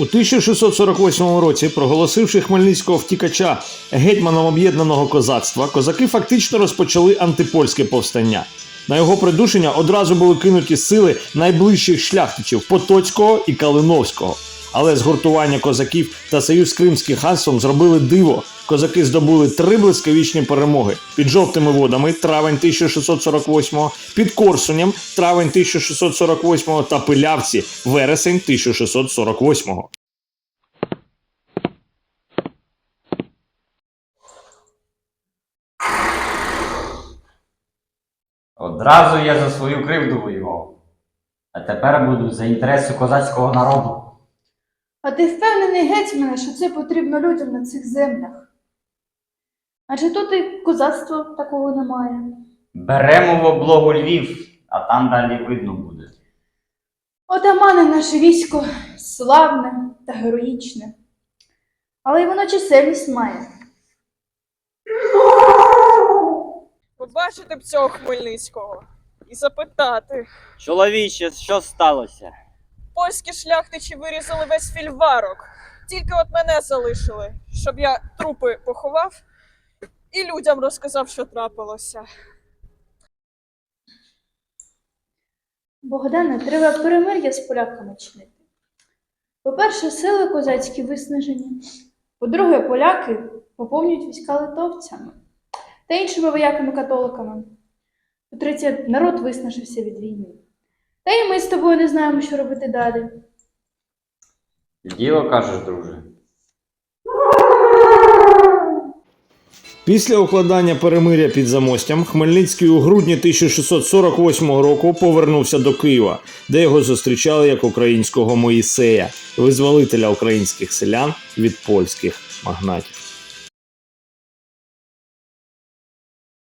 У 1648 році, проголосивши хмельницького втікача гетьманом об'єднаного козацтва, козаки фактично розпочали антипольське повстання. На його придушення одразу були кинуті сили найближчих шляхтичів Потоцького і Калиновського. Але згуртування козаків та союз з Кримським ханством зробили диво. Козаки здобули три блискавічні перемоги під жовтими водами травень 1648, під Корсунем травень 1648 та Пилявці вересень 1648. Одразу я за свою кривду воював. А тепер буду за інтереси козацького народу. А ти впевнений гетьмане, що це потрібно людям на цих землях? Адже тут і козацтва такого немає. Беремо в облогу Львів, а там далі видно буде. Отамане наше військо славне та героїчне, але й воно чисельність має. Побачити б цього Хмельницького і запитати. Чоловіче, що сталося? Польські шляхтичі вирізали весь фільварок. Тільки от мене залишили, щоб я трупи поховав і людям розказав, що трапилося. Богдане, треба перемир'я з поляками чинити. По-перше, сили козацькі виснажені. По-друге, поляки поповнюють війська литовцями та іншими вояками-католиками. По-третє, народ виснажився від війни. Та й ми з тобою не знаємо, що робити далі. Діло кажеш, друже. Після укладання перемиря під Замостям Хмельницький у грудні 1648 року повернувся до Києва, де його зустрічали як українського Моїсея, визволителя українських селян від польських магнатів.